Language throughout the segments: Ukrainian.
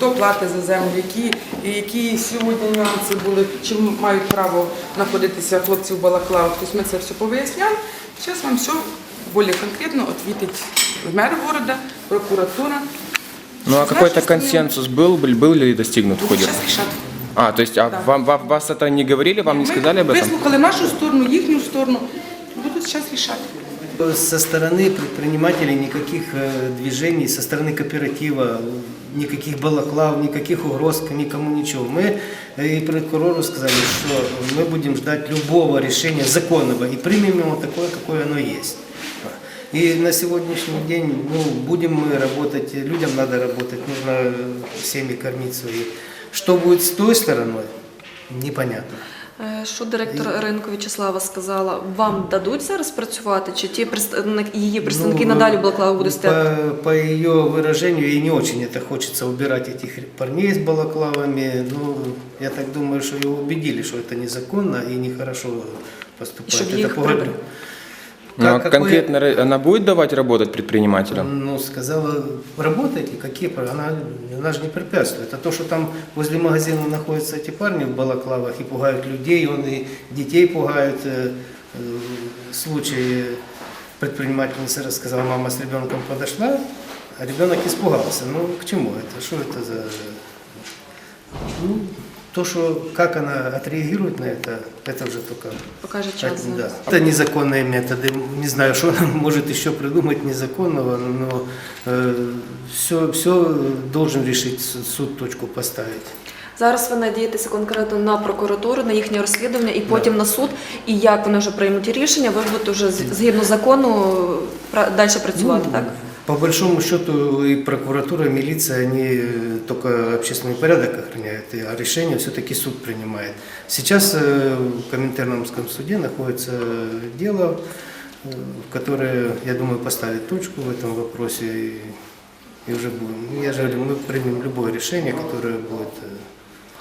хто платить за землю, які, які сьогодні нюанси були, чи мають право знаходитися хлопці в балаклавах. Тобто ми це все повиясняли. Зараз вам все більш конкретно відповідить мер города, прокуратура. Ну а С какой-то нашей стороны консенсус был, был, был ли достигнут в будуть ходе? зараз рішати. А, то есть а Да. вам, вам- вас это не говорили, вам не Ми сказали об этом? Вислухали нашу сторону, їхню сторону. Будуть зараз рішати. Со стороны предпринимателей никаких э, движений, со стороны кооператива, э, никаких балаклав, никаких угроз, никому ничего. Мы э, и прокурору сказали, что мы будем ждать любого решения законного и примем его такое, какое оно есть. И на сегодняшний день ну, будем мы работать, людям надо работать, нужно э, всеми кормить своих. Что будет с той стороной, непонятно. Е, Що директор ринку В'ячеслава сказала, вам дадуть зараз працювати, чи ті представник- її представники Ну, надалі в Балаклаву будуть стояти? По, по ее выражению, ей не очень это хочется убирать этих парней с балаклавами. Ну, я так думаю, что ее убедили, что это незаконно и нехорошо поступать. Щоб это їх погроб- прибрали. Ну, а Как- какое- конкретно ре- она будет давать работать предпринимателям? Ну, сказала, работайте, какие прав- она, она же не препятствует. А то, что там возле магазина находятся эти парни в балаклавах и пугают людей, он и детей пугает. Э, э, Случай предпринимательница рассказала, мама с ребенком подошла, а ребенок испугался. Ну, к чему это? Что это за... Ну, то, что как она отреагирует на это, это уже только Покаже час. да. зараз. Это незаконные методы. Не знаю, что она может еще придумать незаконного, но все, все должен решить суд, суд точку поставить. Зараз ви надієтеся конкретно на прокуратуру, на їхнє розслідування і потім на суд. І як вони вже приймуть рішення, ви будете вже з- згідно закону пра- далі працювати, так? По большому счету и прокуратура, и милиция, они э, только общественный порядок охраняют, а решение все-таки суд принимает. Сейчас э, в Коминтерновском суде находится дело, э, которое, я думаю, поставит точку в этом вопросе. И, и уже будем, я же говорю, мы примем любое решение, которое будет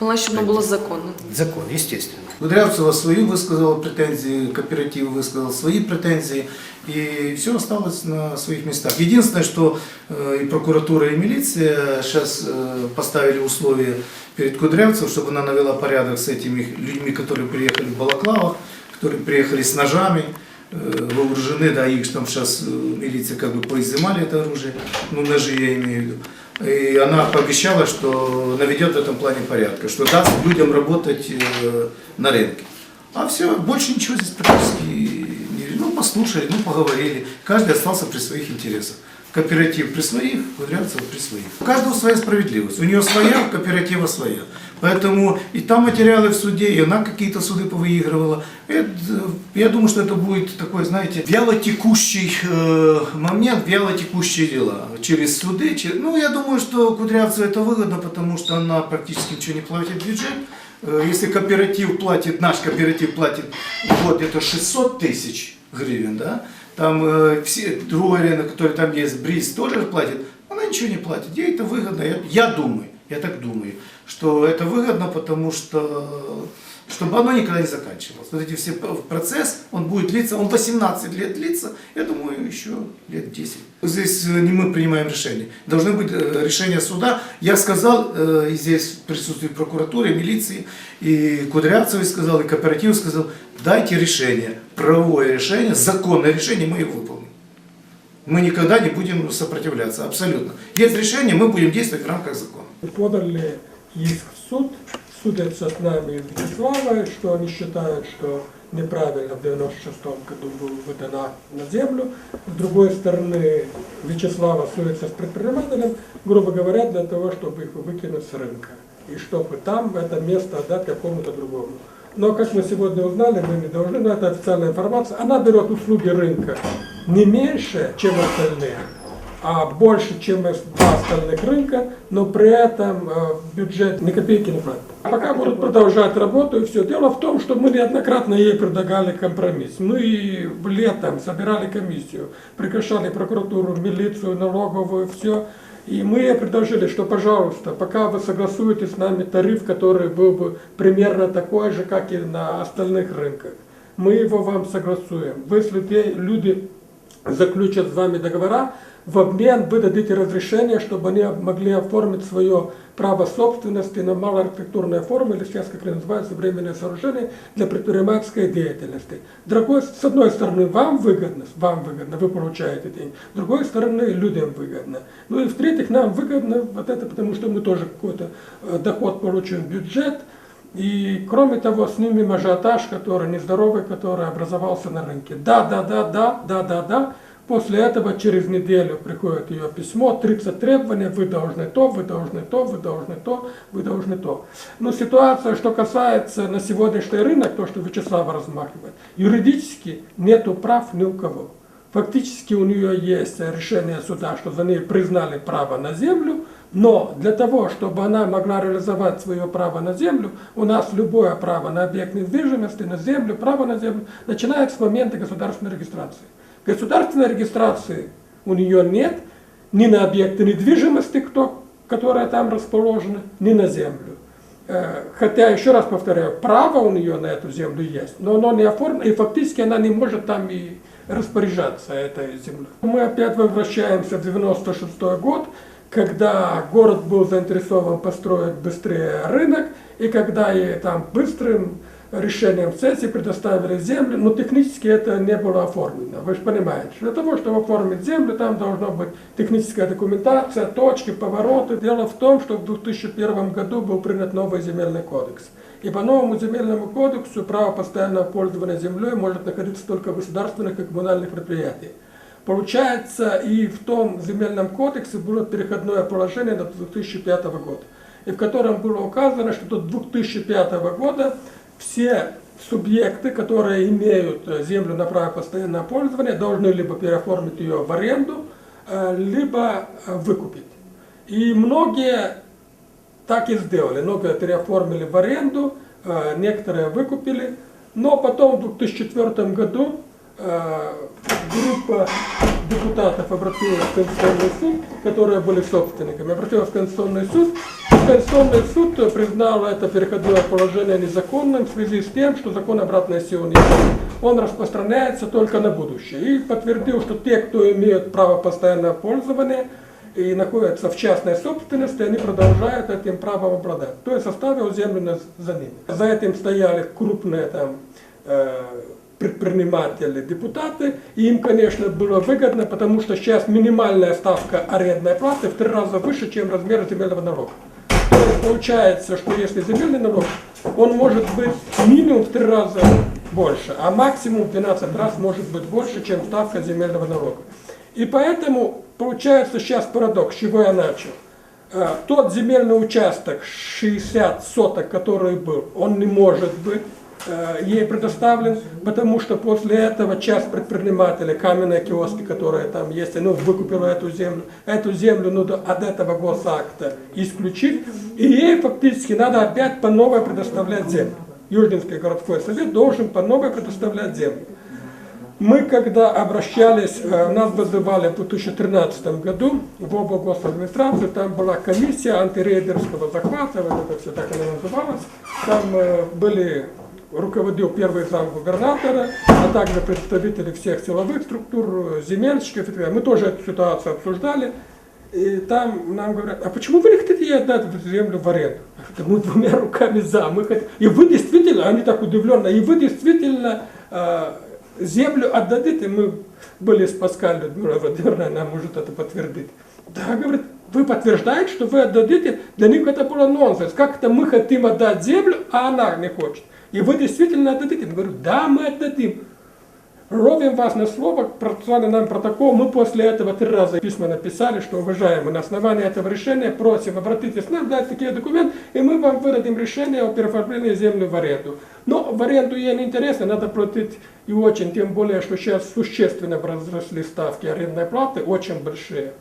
Головне, щоб воно було законно. закон, естественно. Кудрявцева свою высказала претензии, кооператив высказал свои претензии, и все осталось на своих местах. Единственное, что э, и прокуратура, и милиция сейчас э, поставили условия перед Кудрявцевым, чтобы она навела порядок с этими людьми, которые приехали в Балаклавах, которые приехали с ножами, э, вооружены, да, их там сейчас милиция как бы поизымали это оружие, ну ножи я имею в виду. И она пообещала, что наведет в этом плане порядка, что даст людям работать э, на рынке. А все, больше ничего здесь практически не... Ну, послушали, ну, поговорили. Каждый остался при своих интересах. Кооператив при своих, Кудрявцев при своих. У каждого своя справедливость. У нее своя, у кооператива своя. Поэтому и там материалы в суде, и она какие-то суды повыигрывала. Это, я думаю, что это будет такой, знаете, вялотекущий э, момент, вялотекущие дела. Через суды, через... ну, я думаю, что Кудрявцеву это выгодно, потому что она практически ничего не платит в бюджет. Э, Если кооператив платит, наш кооператив платит в год это 600 тысяч гривен, да, там э, все другой рынок, который там есть, Бриз тоже платит, она ничего не платит. Ей это выгодно, я, я думаю, я так думаю, что это выгодно, потому что чтобы оно никогда не заканчивалось. Вот эти все процесс, он будет длиться, он 18 лет длится, я думаю, еще лет 10. Здесь э, не мы принимаем решение. Должны быть э, решения суда. Я сказал, э, и здесь в присутствии прокуратуры, милиции, и Кудрявцевой сказал, и кооператив сказал, дайте решение, правовое решение, законное решение, мы его выполним. Мы никогда не будем сопротивляться, абсолютно. Есть решение, мы будем действовать в рамках закона. подали иск в суд, судятся с нами Вячеслава, что они считают, что неправильно в 96 году была выдана на землю. С другой стороны, Вячеслава судится с предпринимателем, грубо говоря, для того, чтобы их выкинуть с рынка. И чтобы там это место отдать какому-то другому. Но, как мы сегодня узнали, мы не должны, но это официальная информация, она берет услуги рынка не меньше, чем остальные. А больше, чем два остальных рынка, но при этом э, бюджет ни копейки не платит. Пока будут продолжать работу и все. Дело в том, что мы неоднократно ей предлагали компромисс. Мы летом собирали комиссию, приглашали прокуратуру, милицию, налоговую, все. И мы предложили, что, пожалуйста, пока вы согласуете с нами тариф, который был бы примерно такой же, как и на остальных рынках, мы его вам согласуем. Если люди заключат с вами договора, в обмен вы дадите разрешение, чтобы они могли оформить свое право собственности на малоархитектурные формы, или сейчас, как это называется, временное сооружение для предпринимательской деятельности. Другой, с одной стороны, вам выгодно, вам выгодно, вы получаете деньги. С другой стороны, людям выгодно. Ну и в-третьих, нам выгодно вот это, потому что мы тоже какой-то э, доход получим бюджет, и кроме того, снимем ажиотаж, который нездоровый, который образовался на рынке. Да, да, да, да, да, да, да. После этого через неделю приходит ее письмо, 30 требований, вы должны то, вы должны то, вы должны то, вы должны то. Но ситуация, что касается на сегодняшний рынок, то, что Вячеслав размахивает, юридически нету прав ни у кого. Фактически у нее есть решение суда, что за ней признали право на землю, но для того, чтобы она могла реализовать свое право на землю, у нас любое право на объект недвижимости, на землю, право на землю, начинается с момента государственной регистрации. Государственной регистрации у нее нет ни на объекты недвижимости, кто, которые там расположены, ни на землю. Э, Хотя, еще раз повторяю, право у нее на эту землю есть, но оно не оформлено, и фактически она не может там и распоряжаться этой землей. Мы опять возвращаемся в 96 год, когда город был заинтересован построить быстрее рынок, и когда ей там быстрым решением сессии предоставили землю, но технически это не было оформлено. Вы же понимаете, для того, чтобы оформить землю, там должна быть техническая документация, точки, повороты. Дело в том, что в 2001 году был принят новый земельный кодекс. И по новому земельному кодексу право постоянного пользования землей может находиться только в государственных и коммунальных предприятиях. Получается, и в том земельном кодексе было переходное положение до 2005 года, и в котором было указано, что до 2005 года все субъекты, которые имеют э, землю на право постоянного пользования, должны либо переоформить ее в аренду, э, либо э, выкупить. И многие так и сделали. Многие переоформили в аренду, э, некоторые выкупили. Но потом в 2004 году э, группа депутатов обратилась в Конституционный суд, которые были собственниками, обратилась в Конституционный суд. Конституционный суд признал это переходное положение незаконным в связи с тем, что закон обратной силы не. Он распространяется только на будущее. И подтвердил, что те, кто имеют право постоянного пользования, и находятся в частной собственности, они продолжают этим правом обладать. То есть оставил землю за ними. За этим стояли крупные там э, предприниматели, депутаты, и им, конечно, было выгодно, потому что сейчас минимальная ставка арендной платы в три раза выше, чем размер земельного налога. То есть получается, что если земельный налог, он может быть минимум в три раза больше, а максимум в 12 раз может быть больше, чем ставка земельного налога. И поэтому получается сейчас парадокс, с чего я начал. Э, Тот земельный участок 60 соток, который был, он не может быть ей предоставлен, потому что после этого часть предпринимателей, каменные киоски, которые там есть, ну, выкупила эту землю, эту землю надо от этого госакта исключить, и ей фактически надо опять по новой предоставлять землю. Южнинский городской совет должен по новой предоставлять землю. Мы, когда обращались, э, нас вызывали в 2013 году в облгосадминистрацию, там была комиссия антирейдерского захвата, вот это все так она называлась. Там э, были, руководил первый зам губернатора, а также представители всех силовых структур, земельщиков и так далее. Мы тоже эту ситуацию обсуждали. И там нам говорят, а почему вы не хотите отдать эту землю в аренду? Говорю, Мы двумя руками за. Мы хотим. И вы действительно, они так удивленно, и вы действительно э, землю отдадите, мы были с Паскаль Людмила Владимировна, она может это подтвердить. Да, говорит, вы подтверждаете, что вы отдадите? Для них это было нонсенс. Как это мы хотим отдать землю, а она не хочет? И вы действительно отдадите? Я говорю, да, мы отдадим. Ровим вас на слово, процессуальный нам протокол. Мы после этого три раза письма написали, что, уважаемые, на основании этого решения просим обратитесь к нам, дать такие документы, и мы вам выдадим решение о переоформлении земли в аренду. Но в аренду ей не интересно, надо платить и очень, тем более, что сейчас существенно возросли ставки арендной платы, очень большие.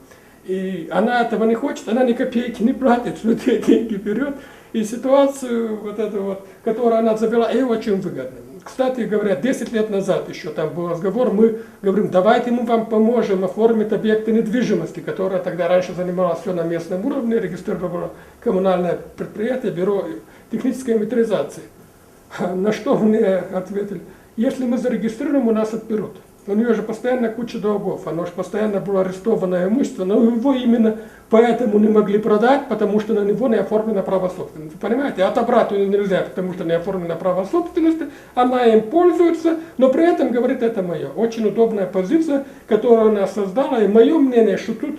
И она этого не хочет, она ни копейки не платит, с людей деньги берет. И ситуацию вот эту вот, которую она завела, ей очень выгодно. Кстати говоря, 10 лет назад еще там был разговор, мы говорим, давайте мы вам поможем оформить объекты недвижимости, которая тогда раньше занималась все на местном уровне, регистрировало коммунальное предприятие, бюро технической инвентаризации. А На что мне ответили, если мы зарегистрируем, у нас отберут. У нее же постоянно куча долгов, оно же постоянно было арестовано имущество, но его именно поэтому не могли продать, потому что на него не оформлено право собственности. Понимаете, отобрать ее нельзя, потому что не оформлено право собственности, она им пользуется, но при этом говорит, это мое. Очень удобная позиция, которую она создала, и мое мнение, что тут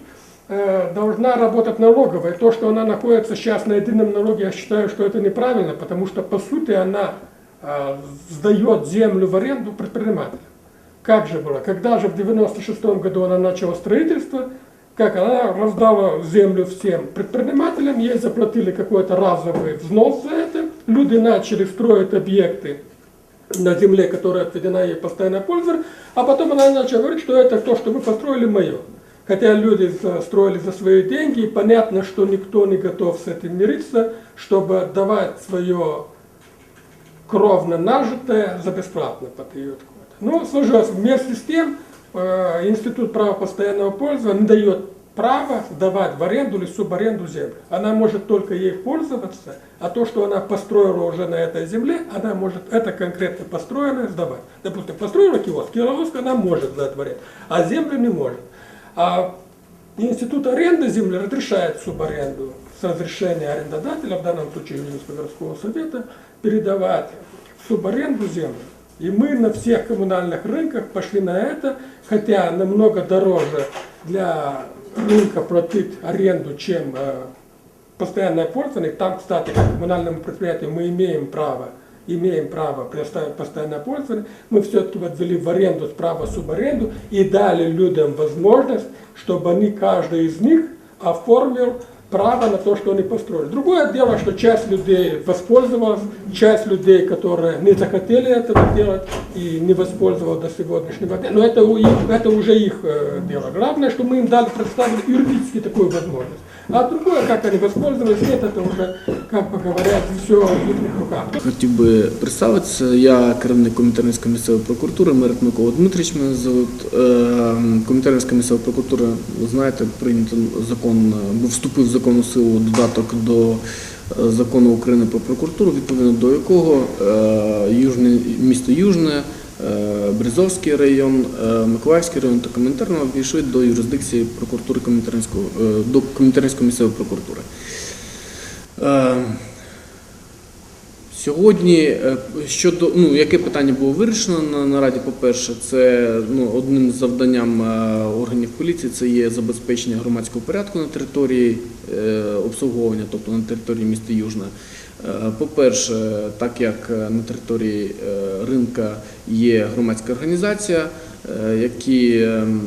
э, должна работать налоговая. То, что она находится сейчас на едином налоге, я считаю, что это неправильно, потому что по сути она э, сдает землю в аренду предпринимателям. Как же было? Когда же в 96 году она начала строительство, как она раздала землю всем предпринимателям, ей заплатили какой-то разовый взнос за это, люди начали строить объекты на земле, которая отведена ей постоянно пользоваться, а потом она начала говорить, что это то, что вы построили, мое. Хотя люди строили за свои деньги, и понятно, что никто не готов с этим мириться, чтобы отдавать свое кровно нажитое за бесплатно под ее. Ну, сложилось. Вместе с тем, э, Институт права постоянного пользования не дает права давать в аренду или субаренду землю. Она может только ей пользоваться, а то, что она построила уже на этой земле, она может это конкретно построенное сдавать. Допустим, построила киоск, киоск она может сдать в аренду, а землю не может. А Институт аренды земли разрешает субаренду с разрешения арендодателя, в данном случае Ленинского городского совета, передавать субаренду землю. И мы на всех коммунальных рынках пошли на это, хотя намного дороже для рынка платить аренду, чем э, постоянное пользование. Там, кстати, коммунальному предприятию мы имеем право, имеем право предоставить постоянное пользование. Мы все-таки вот ввели в аренду право субаренду и дали людям возможность, чтобы они, каждый из них оформил право на то, что они построили. Другое дело, что часть людей воспользовалась, часть людей, которые не захотели этого делать и не воспользовалась до сегодняшнего дня. Но это, у их- это уже их э, дело. Главное, что мы им дали, представили юридически такую возможность. А другое, как они воспользовались, нет, это уже, как бы говорят, все в их руках. Хотів би представитися. Я керівник Комітетської місцевої прокуратури, Мерет Микола Дмитрич мене звуть. Е, місцева прокуратура, ви знаєте, прийнято закон, вступив в законну силу додаток до е, закону України про прокуратуру, відповідно до якого е, Южне, місто Южне, е, Березовський район, е, Миколаївський район та Комінтерна ввійшли до юрисдикції прокуратури Комінтернського, е, до Комінтернської місцевої прокуратури. Сьогодні щодо ну яке питання було вирішено на нараді? По-перше, це ну одним з завданням органів поліції це є забезпечення громадського порядку на території е, обслуговування, тобто на території міста Южне. Е, По-перше, так як е, на території е, ринка є громадська організація, які ем,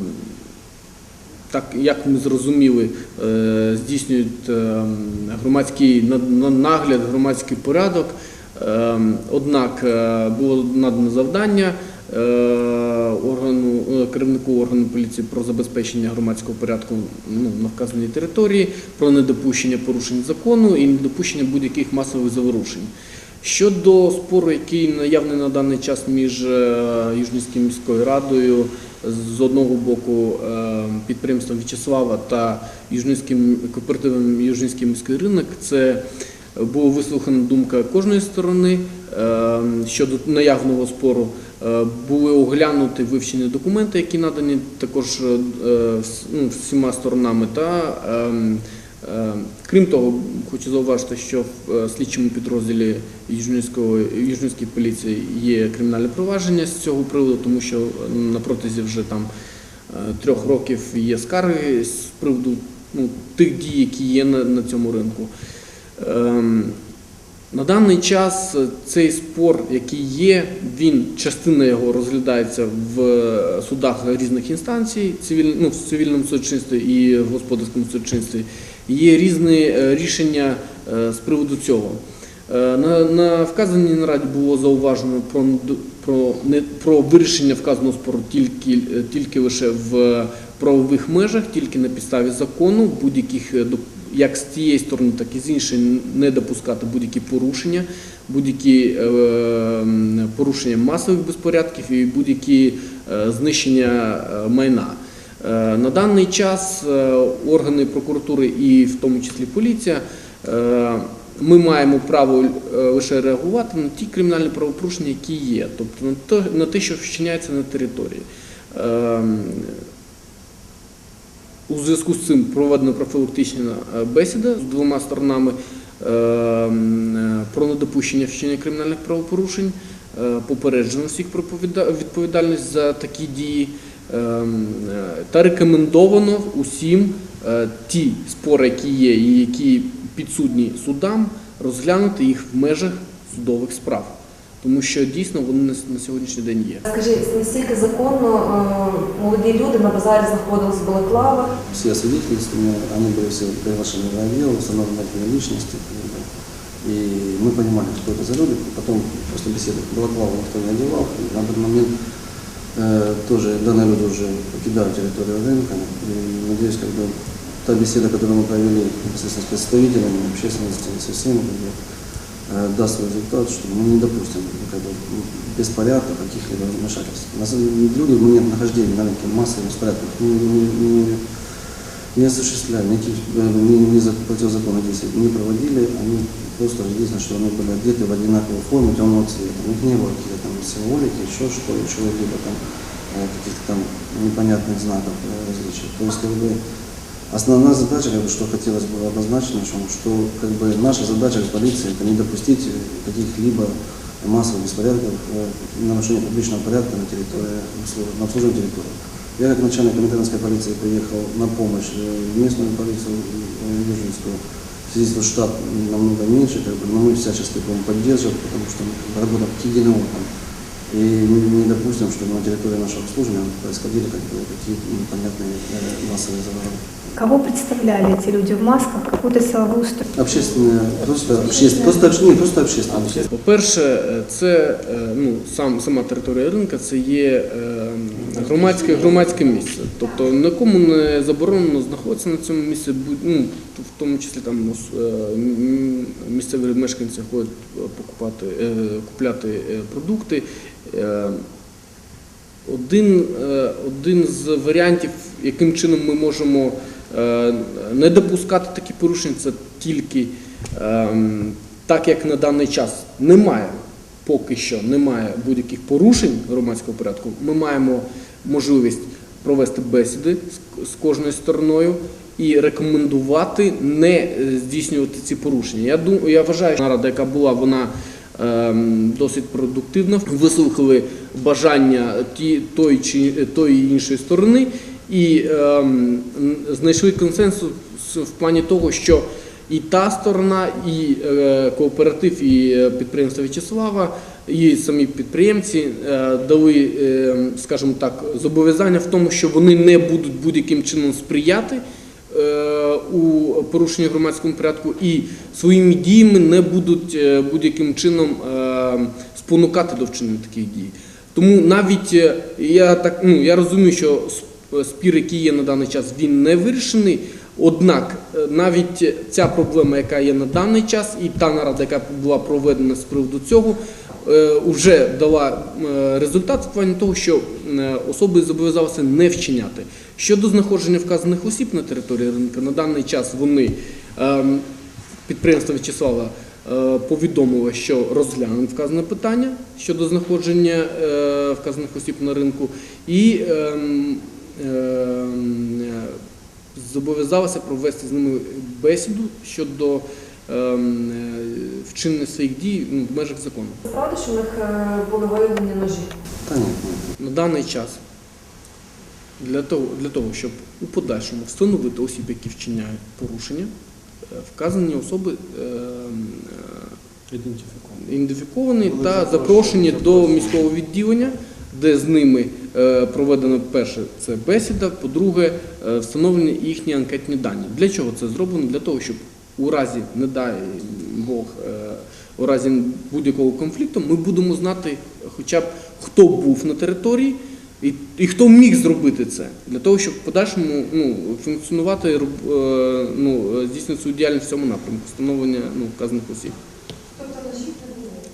так як ми зрозуміли, здійснюють е, громадський на- на- нагляд, громадський порядок. Е, Однак було надано завдання органу е, керівнику органу поліції про забезпечення громадського порядку ну, на вказаній території, про недопущення порушень закону і недопущення будь-яких масових заворушень. Щодо спору, який наявний на даний час між е, Южнівською міською радою з одного боку е, підприємством В'ячеслава та Южнівським кооперативом Южнівський міський ринок, це була вислухана думка кожної сторони е, щодо наявного спору. Е, Були оглянуті вивчені документи, які надані також е, ну, всіма сторонами. Ем, Е, Крім того, хочу зауважити, що в е, слідчому підрозділі Южнівської поліції є кримінальне провадження з цього приводу, тому що на протязі вже трьох років є скарги з приводу ну, тих дій, які є на, на цьому ринку. На даний час е, цей спор, який є, він частина його розглядається в е, судах різних інстанцій, цивіль, ну, в цивільному судочинстві і в господарському судочинстві. Є різні е, рішення з приводу цього. На, на вказаній нараді було зауважено про, про не про вирішення вказаного спору тільки, тільки лише в правових межах, тільки на підставі закону, будь-яких як з тієї сторони, так і з іншої не допускати будь-які порушення, будь-які е, порушення масових безпорядків і будь-які е, знищення е, майна. На даний час органи прокуратури і в тому числі поліція ми маємо право лише реагувати на ті кримінальні правопорушення, які є, тобто на те, на те, що вчиняється на території. У зв'язку з цим проведена профілактична е, бесіда з двома сторонами ем, е, про недопущення вчинення кримінальних правопорушень, е, попереджено всіх про відповідальність за такі дії е, та рекомендовано усім е, ті спори, які є і які підсудні судам, розглянути їх в межах судових справ, тому що дійсно вони на с- на сьогоднішній день є. Скажіть, наскільки законно е, молоді люди на базарі знаходились в балаклавах? все свидетельствования, они были все приглашены в отдел, установлены отдельные личности. как бы. И мы понимали, что это за люди. Потом, после беседы, балаклаву никто не одевал. И на данный момент э, тоже данные люди уже покидают территорию рынка. И надеюсь, как бы, та беседа, которую мы провели непосредственно с представителями общественности, со всеми, как бы, э, даст свой результат, что мы не допустим ну, как бы, беспорядков, каких-либо вмешательств. На самом деле, люди момент нахождения на рынке массовых беспорядков не, не- не- не осуществляли, никаких э, ни за- противозаконных действий не проводили, они просто единственное, что они были одеты в одинаковую форму темного цвета. У них не было каких-то там символики, еще что, чего-либо там, э, каких-то там непонятных знаков э, различий. То есть, как бы, основная задача, как бы, что хотелось бы однозначно, что, как бы, наша задача как полиции это не допустить э, каких-либо массовых беспорядков, э, нарушения публичного порядка на территории, на обслуживании территории. Я как начальник комитетской полиции приехал на помощь э, местную полицию Южинскую. В связи с тем, что штат намного меньше, как бы, но мы всячески будем поддерживать, потому что как бы, работаем оком. И не, допустим, чтобы на территории нашего обслуживания происходили как бы, какие-то непонятные массовые завороты. Кого представляли эти люди в масках? Какую-то силовую структуру? Общественные, просто, общественные, просто, общ- не, просто общественные. По-перше, е, це е, ну, сам, сама територія ринка це є е, громадське, громадське місце. Тобто нікому не заборонено знаходитися на цьому місці, будь- ну, в тому числі там ос- е, м- місцеві мешканці ходять е, покупати, е, купляти е, продукти. Е, Один, е, один з варіантів, яким чином ми можемо е, не допускати такі порушення, це тільки ем, так, як на даний час немає, поки що немає будь-яких порушень громадського порядку, ми маємо можливість провести бесіди з, кожною стороною і рекомендувати не е, здійснювати ці порушення. Я думаю, я вважаю, що нарада, яка була, вона ем, досить продуктивна. Вислухали бажання ті, тої чи тої іншої сторони і ем, знайшли консенсус в плані того, що і та сторона, і е, кооператив, і е, підприємство В'ячеслава, і самі підприємці е, дали, е, скажімо так, зобов'язання в тому, що вони не будуть будь-яким чином сприяти е, у порушенні громадського порядку і своїми діями не будуть е, будь-яким чином е, спонукати до вчинення таких дій. Тому навіть я так ну я розумію, що спір, який є на даний час, він не вирішений. Однак е, навіть ця проблема, яка є на даний час, і та нарада, яка була проведена з приводу цього, вже дала е, результат в плані того, що е, особи зобов'язалися не вчиняти. Щодо знаходження вказаних осіб на території ринку, на даний час вони ем, підприємство В'ячеслава е, повідомило, що розглянуть вказане питання щодо знаходження е, вказаних осіб на ринку і ем, ем, е, зобов'язалося провести з ними бесіду щодо ем, е, вчинення своїх дій ну, в межах закону. Правда, що в них е, були виявлені ножі? На даний час для того, для того, щоб у подальшому встановити осіб, які вчиняють порушення, вказані особи е, е, ідентифіковані та запрошені до міського відділення, де з ними е, проведено перше це бесіда, по-друге, е, встановлені їхні анкетні дані. Для чого це зроблено? Для того, щоб у разі, не дай Бог, е, у разі будь-якого конфлікту ми будемо знати хоча б хто був на території і, і хто міг зробити це для того, щоб в подальшому ну, функціонувати, ну, здійснити свою діяльність в цьому напрямку, встановлення ну, вказаних осіб.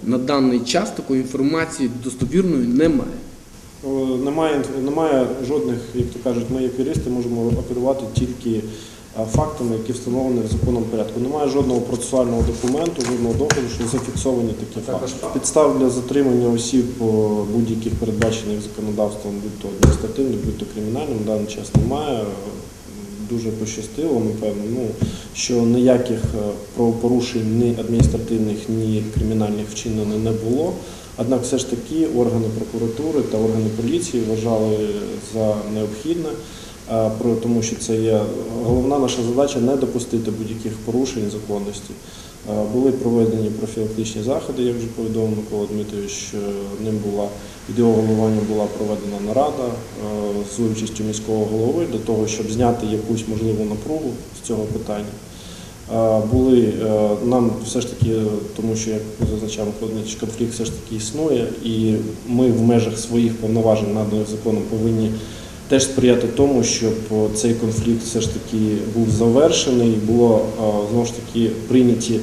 На даний час такої інформації достовірної немає. Е, Немає, немає жодних, як то кажуть, ми як юристи можемо оперувати тільки е, фактами, які встановлені в законному порядку. Немає жодного процесуального документу, жодного доказу, що зафіксовані такі факти. Підстав для затримання осіб е, будь-яких передбачених законодавством, будь то адміністративним, будь то кримінальним, в даний час немає. Дуже пощастило, напевно, ну, що ніяких правопорушень ні адміністративних, ні кримінальних вчинено не було. Однак все ж таки органи прокуратури та органи поліції вважали за необхідне, е, тому що це є головна наша задача не допустити будь-яких порушень законності. Е, Були проведені профілактичні заходи, як вже повідомив Микола Дмитрович, ним була його була проведена нарада е, з участю міського голови для того, щоб зняти якусь можливу напругу з цього питання. Е, Були е, нам все ж таки, тому що як зазначав конфлікт все ж таки існує, і ми в межах своїх повноважень, наданих законом, повинні теж сприяти тому, щоб цей конфлікт все ж таки був завершений, було е, знову ж таки прийняті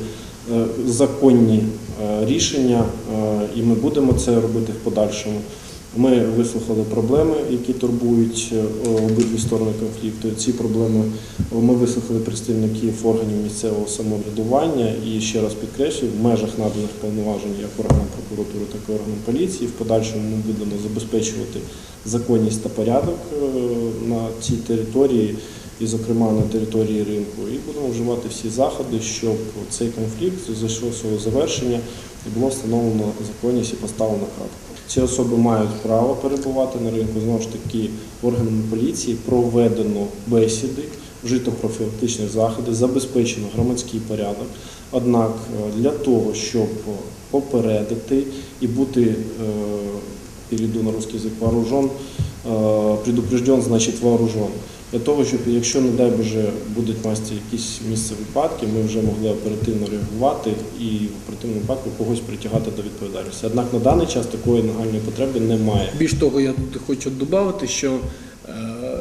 е, законні е, рішення, е, і ми будемо це робити в подальшому. Ми вислухали проблеми, які турбують е, обидві сторони конфлікту. Ці проблеми ми вислухали представників органів місцевого самоврядування і ще раз підкреслюю, в межах наданих повноважень як органам прокуратури, так і органам поліції. В подальшому ми будемо забезпечувати законність та порядок е, на цій території, і, зокрема, на території ринку, і будемо вживати всі заходи, щоб цей конфлікт зайшов свого завершення і було встановлено законність і поставлено крапку. Ці особи мають право перебувати на ринку. Знову ж таки, органами поліції проведено бесіди, вжито профілактичні заходи, забезпечено громадський порядок. Однак е, для того, щоб попередити і бути, е, перейду на русский язык, вооружен, е, предупрежден, значить вооружен. Для того, щоб якщо, не дай Боже, будуть масті якісь місце випадки, ми вже могли оперативно реагувати і в оперативному випадку когось притягати до відповідальності. Однак на даний час такої нагальної потреби немає. Більш того, я хочу додати, що е,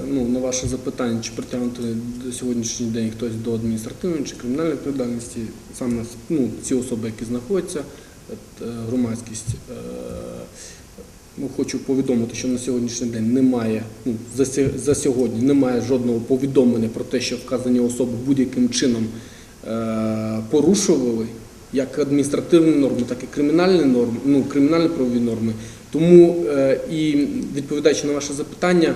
ну, на ваше запитання, чи притягнути до сьогоднішній день хтось до адміністративної чи кримінальної відповідальності, саме ну, ці особи, які знаходяться, е, громадськість. Ну, хочу повідомити, що на сьогоднішній день немає, ну, за сьогодні немає жодного повідомлення про те, що вказані особи будь-яким чином е, порушували як адміністративні норми, так і кримінальні норми, ну, кримінальні правові норми. Тому е, і відповідаючи на ваше запитання,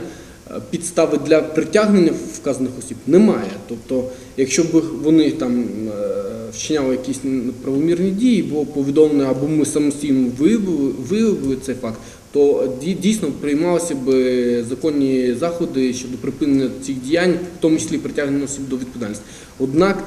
е, підстави для притягнення вказаних осіб немає. Тобто, якщо б вони там е, вчиняли якісь неправомірні дії, було повідомлено або ми самостійно виявили, виявили цей факт, то дійсно приймалися б законні заходи щодо припинення цих діянь, в тому числі притягнення осіб до відповідальності. Однак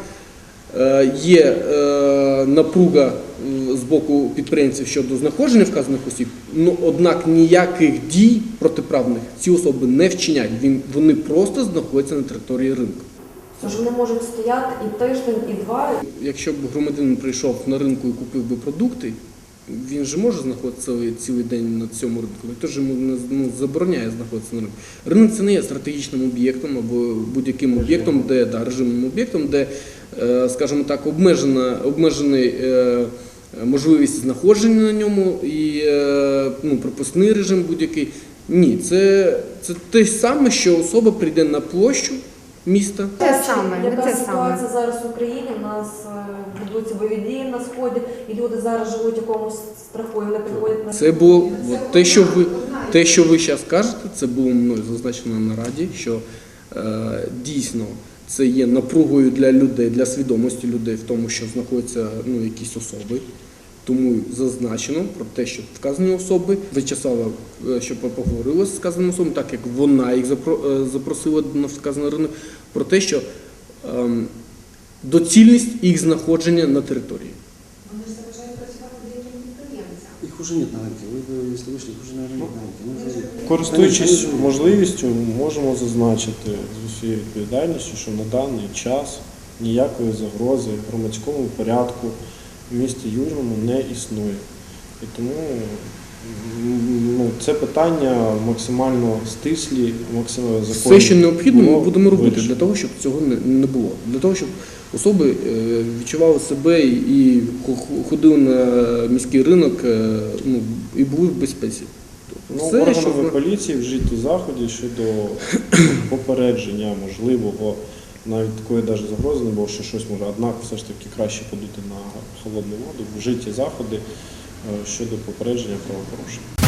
е, є е, напруга е, з боку підприємців щодо знаходження вказаних осіб, ну однак ніяких дій протиправних ці особи не вчиняють. Вони просто знаходяться на території ринку. Тож вони можуть стояти і тиждень, і два. Якщо б громадянин прийшов на ринку і купив би продукти, він же може знаходитися цілий, день на цьому ринку. Ніхто ж йому не ну, забороняє знаходитися на ринку. Ринок це не є стратегічним об'єктом або будь-яким об'єктом, де да, режимним об'єктом, де, е, скажімо так, обмежена, обмежений. е, Можливість знаходження на ньому і е, ну, пропускний режим будь-який. Ні, це, це те саме, що особа прийде на площу міста, Те саме, Яка те ситуація саме. зараз в Україні? У нас е, відбудуться бойові дії на сході, і люди зараз живуть якомусь страху, і вони приходять на Це було от те, що ви те, що ви зараз кажете, це було мною зазначено на раді, що е, дійсно це є напругою для людей, для свідомості людей в тому, що знаходяться ну, якісь особи. Тому зазначено про те, що вказані особи Вячеслава, е, щоб поговорила з сказаними особами, так як вона їх запро- е, запросила на вказаний ринок, про те, що ем, доцільність їх знаходження на території. Их уже нет на рынке. Вы, бы, если вышли, их уже, наверное, нет на рынке. Ну, уже- Користуючись Они- можливістю, можемо зазначити з усією відповідальністю, що на даний час ніякої загрози громадському порядку в місті Южному не існує. І тому ну, це питання максимально стислі, максимально законні. Все, що необхідно, ми будемо робити вирішено. для того, щоб цього не, було. Для того, щоб особи е, відчували себе і ходили на міський ринок е, ну, і були в безпеці. Ну, Все, органами ми- поліції вжиті заходи щодо попередження можливого, навіть такої навіть загрози не було, що щось може, однак все ж таки краще подути на холодну воду, вжиті заходи е, щодо попередження правопорушень.